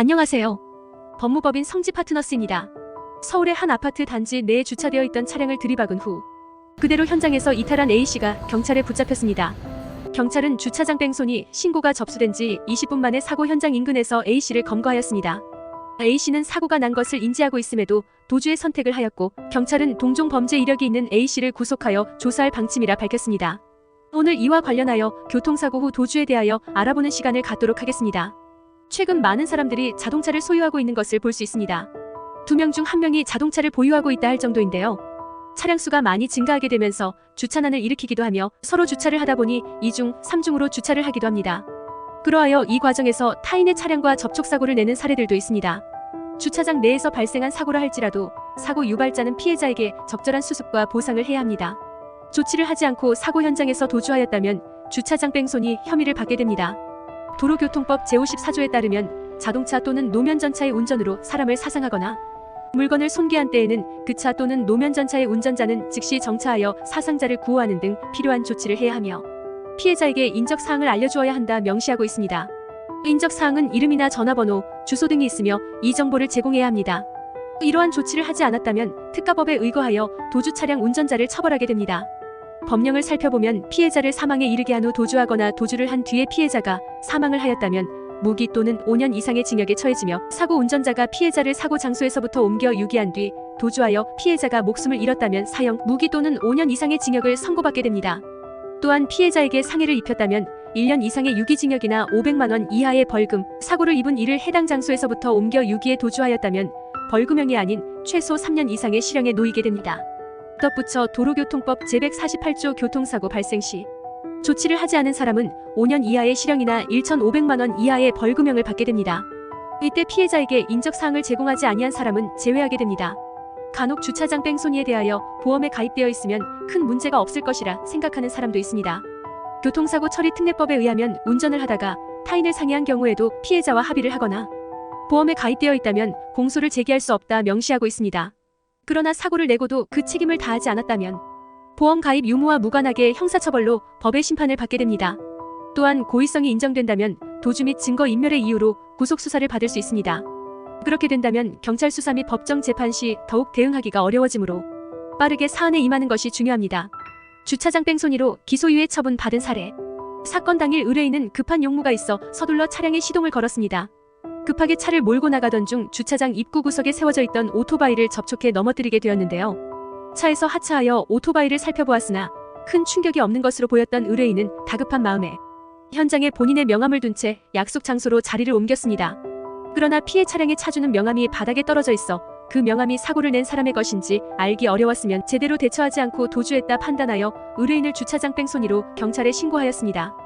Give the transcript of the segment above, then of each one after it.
안녕하세요. 법무법인 성지 파트너스입니다. 서울의 한 아파트 단지 내에 주차되어 있던 차량을 들이박은 후 그대로 현장에서 이탈한 A씨가 경찰에 붙잡혔습니다. 경찰은 주차장 뺑소니 신고가 접수된 지 20분 만에 사고 현장 인근에서 A씨를 검거하였습니다. A씨는 사고가 난 것을 인지하고 있음에도 도주의 선택을 하였고 경찰은 동종 범죄 이력이 있는 A씨를 구속하여 조사할 방침이라 밝혔습니다. 오늘 이와 관련하여 교통사고 후 도주에 대하여 알아보는 시간을 갖도록 하겠습니다. 최근 많은 사람들이 자동차를 소유하고 있는 것을 볼 수 있습니다. 두 명 중 한 명이 자동차를 보유하고 있다 할 정도인데요. 차량 수가 많이 증가하게 되면서 주차난을 일으키기도 하며 서로 주차를 하다 보니 2중, 3중으로 주차를 하기도 합니다. 그러하여 이 과정에서 타인의 차량과 접촉사고를 내는 사례들도 있습니다. 주차장 내에서 발생한 사고라 할지라도 사고 유발자는 피해자에게 적절한 수습과 보상을 해야 합니다. 조치를 하지 않고 사고 현장에서 도주하였다면 주차장 뺑소니 혐의를 받게 됩니다. 도로교통법 제54조에 따르면 자동차 또는 노면 전차의 운전으로 사람을 사상하거나 물건을 손괴한 때에는 그 차 또는 노면 전차의 운전자는 즉시 정차하여 사상자를 구호하는 등 필요한 조치를 해야 하며 피해자에게 인적 사항을 알려주어야 한다 명시하고 있습니다. 인적 사항은 이름이나 전화번호, 주소 등이 있으며 이 정보를 제공해야 합니다. 이러한 조치를 하지 않았다면 특가법에 의거하여 도주 차량 운전자를 처벌하게 됩니다. 법령을 살펴보면 피해자를 사망에 이르게 한 후 도주하거나 도주를 한 뒤에 피해자가 사망을 하였다면 무기 또는 5년 이상의 징역에 처해지며 사고 운전자가 피해자를 사고 장소에서부터 옮겨 유기한 뒤 도주하여 피해자가 목숨을 잃었다면 사형, 무기 또는 5년 이상의 징역을 선고받게 됩니다. 또한 피해자에게 상해를 입혔다면 1년 이상의 유기징역이나 500만 원 이하의 벌금, 사고를 입은 이를 해당 장소에서부터 옮겨 유기에 도주하였다면 벌금형이 아닌 최소 3년 이상의 실형에 놓이게 됩니다. 덧붙여 도로교통법 제148조 교통사고 발생 시 조치를 하지 않은 사람은 5년 이하의 실형이나 1,500만 원 이하의 벌금형을 받게 됩니다. 이때 피해자에게 인적 사항을 제공하지 아니한 사람은 제외하게 됩니다. 간혹 주차장 뺑소니에 대하여 보험에 가입되어 있으면 큰 문제가 없을 것이라 생각하는 사람도 있습니다. 교통사고 처리 특례법에 의하면 운전을 하다가 타인을 상해한 경우에도 피해자와 합의를 하거나 보험에 가입되어 있다면 공소를 제기할 수 없다 명시하고 있습니다. 그러나 사고를 내고도 그 책임을 다하지 않았다면 보험 가입 유무와 무관하게 형사처벌로 법의 심판을 받게 됩니다. 또한 고의성이 인정된다면 도주 및 증거 인멸의 이유로 구속 수사를 받을 수 있습니다. 그렇게 된다면 경찰 수사 및 법정 재판 시 더욱 대응하기가 어려워지므로 빠르게 사안에 임하는 것이 중요합니다. 주차장 뺑소니로 기소유예 처분 받은 사례. 사건 당일 의뢰인은 급한 용무가 있어 서둘러 차량에 시동을 걸었습니다. 급하게 차를 몰고 나가던 중 주차장 입구 구석에 세워져 있던 오토바이를 접촉해 넘어뜨리게 되었는데요. 차에서 하차하여 오토바이를 살펴보았으나 큰 충격이 없는 것으로 보였던 의뢰인은 다급한 마음에 현장에 본인의 명함을 둔 채 약속 장소로 자리를 옮겼습니다. 그러나 피해 차량의 차주는 명함이 바닥에 떨어져 있어 그 명함이 사고를 낸 사람의 것인지 알기 어려웠으면 제대로 대처하지 않고 도주했다 판단하여 의뢰인을 주차장 뺑소니로 경찰에 신고하였습니다.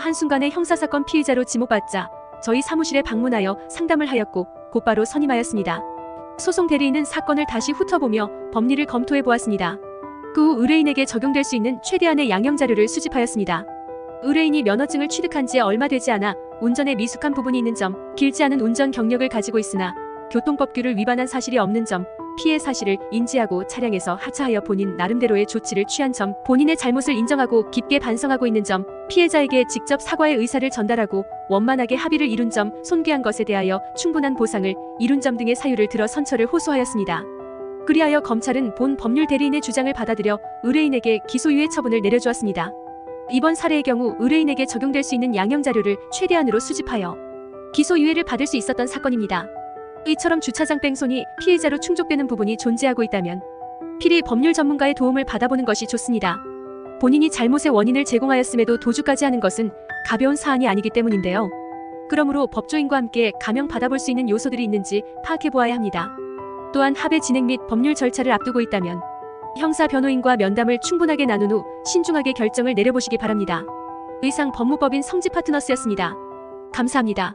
한순간에 형사사건 피의자로 지목받자 저희 사무실에 방문하여 상담을 하였고 곧바로 선임하였습니다. 소송 대리인은 사건을 다시 훑어보며 법리를 검토해 보았습니다. 그 후 의뢰인에게 적용될 수 있는 최대한의 양형 자료를 수집하였습니다. 의뢰인이 면허증을 취득한 지 얼마 되지 않아 운전에 미숙한 부분이 있는 점, 길지 않은 운전 경력을 가지고 있으나 교통법규를 위반한 사실이 없는 점, 피해 사실을 인지하고 차량에서 하차하여 본인 나름대로의 조치를 취한 점, 본인의 잘못을 인정하고 깊게 반성하고 있는 점, 피해자에게 직접 사과의 의사를 전달하고 원만하게 합의를 이룬 점, 손괴한 것에 대하여 충분한 보상을 이룬 점 등의 사유를 들어 선처를 호소하였습니다. 그리하여 검찰은 본 법률 대리인의 주장을 받아들여 의뢰인에게 기소유예 처분을 내려주었습니다. 이번 사례의 경우 의뢰인에게 적용될 수 있는 양형 자료를 최대한으로 수집하여 기소유예를 받을 수 있었던 사건입니다. 이처럼 주차장 뺑소니 피해자로 충족되는 부분이 존재하고 있다면 필히 법률 전문가의 도움을 받아보는 것이 좋습니다. 본인이 잘못의 원인을 제공하였음에도 도주까지 하는 것은 가벼운 사안이 아니기 때문인데요. 그러므로 법조인과 함께 감형 받아볼 수 있는 요소들이 있는지 파악해 보아야 합니다. 또한 합의 진행 및 법률 절차를 앞두고 있다면 형사 변호인과 면담을 충분하게 나눈 후 신중하게 결정을 내려보시기 바랍니다. 의상 법무법인 성지 파트너스였습니다. 감사합니다.